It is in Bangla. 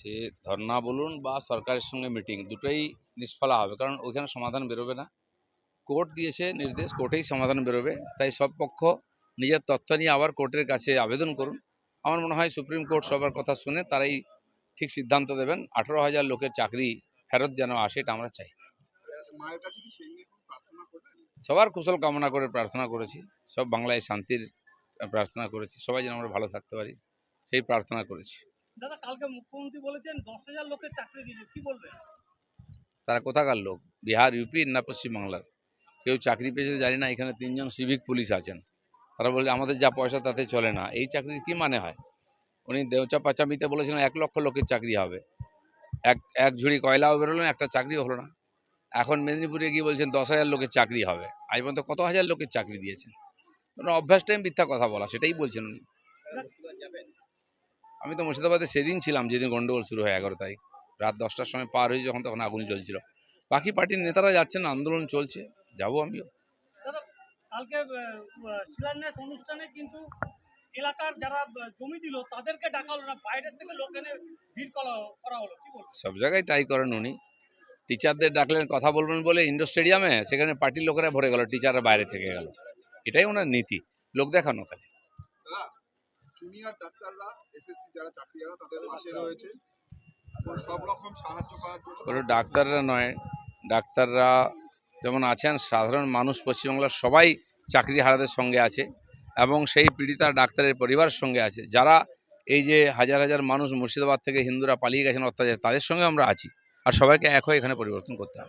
সে ধর্না বলুন বা সরকারের সঙ্গে মিটিং দুটোই নিষ্ফলা হবে। কারণ ওইখানে সমাধান বেরোবে না। কোর্ট দিয়েছে নির্দেশ, কোর্টেই সমাধান বেরোবে। তাই সব পক্ষ নিজের তথ্য নিয়ে আবার কোর্টের কাছে আবেদন করুন। আমার মনে হয় সুপ্রিম কোর্ট সবার কথা শুনে তারাই ঠিক সিদ্ধান্ত দেবেন, আঠেরো হাজার লোকের চাকরি ফেরত যেন আসে এটা আমরা চাই। সবার কুশল কামনা করে প্রার্থনা করেছি, সব বাংলায় শান্তির প্রার্থনা করেছি, সবাই যেন আমরা ভালো থাকতে পারি, সেই প্রার্থনা করেছি। দাদা কালকে মুখ্যমন্ত্রী বলেছেন দশ হাজার লোকের চাকরি দিয়েছে কি বলবেন? তারা কোথাকার লোক? বিহার ইউপি না পশ্চিমবাংলার? কেউ চাকরি পেয়েছে জানি না এখানে তিনজন সিভিক পুলিশ আছেন। তারা বলছে আমাদের যা পয়সা তাতে চলে না। এই চাকরির কি মানে হয়? উনি দেওচা পাচামিতে বলেছিলেন এক লক্ষ লোকের চাকরি হবে। এক এক ঝুড়ি কয়লাও বেরোলো একটা চাকরিও হলো না। এখন মেদিনীপুরে গিয়ে বলছেন দশ হাজার লোকের চাকরি হবে। আজ পর্যন্ত কত হাজার লোকের চাকরি দিয়েছেন? ওনার অভ্যাস টাইম মিথ্যা কথা বলা সেটাই বলছেন উনি। আমি তো মুর্শিদাবাদে সেদিন ছিলাম যেদিন গন্ডগোল শুরু হয় এগারো তারিখ। রাত দশটার সময় পার হয়ে যখন তখন আগুন জ্বলছিল। বাকি পার্টির নেতারা যাচ্ছেন আন্দোলন চলছে যাব আমিও। কালকে আহ, আহ, শিলান্যাস অনুষ্ঠানে কিন্তু এলাকার যারা জমি দিল তাদেরকে ডাকা হলো না বাইরের থেকে লোক এনে ভিড় করা করা হলো কি বলবেন সব জায়গায় তাই করেন উনি। টিচারদের ডাকলেন কথা বলবেন বলে ইন্ডোর স্টেডিয়ামে সেখানে পার্টির লোকেরা ভরে গেল টিচাররা বাইরে থেকে গেল। এটাই ওনার নীতি। লোক দেখানো খালি। জুনিয়র ডাক্তাররা এসএসসি যারা চাকরিহারা তাদের পাশে রয়েছে। এবং সব রকম সাহায্য করার জন্য কোনো ডাক্তাররা নয়। ডাক্তাররা যেমন আছেন সাধারণ মানুষ পশ্চিমবাংলার সবাই চাকরি হারাদের সঙ্গে আছে এবং সেই পীড়িতা ডাক্তারের পরিবারের সঙ্গে আছে। যারা এই যে হাজার হাজার মানুষ মুর্শিদাবাদ থেকে হিন্দুরা পালিয়ে গেছেন অত্যাচার তাদের সঙ্গে আমরা আছি। আর সবাইকে এক হয়ে এখানে পরিবর্তন করতে হবে।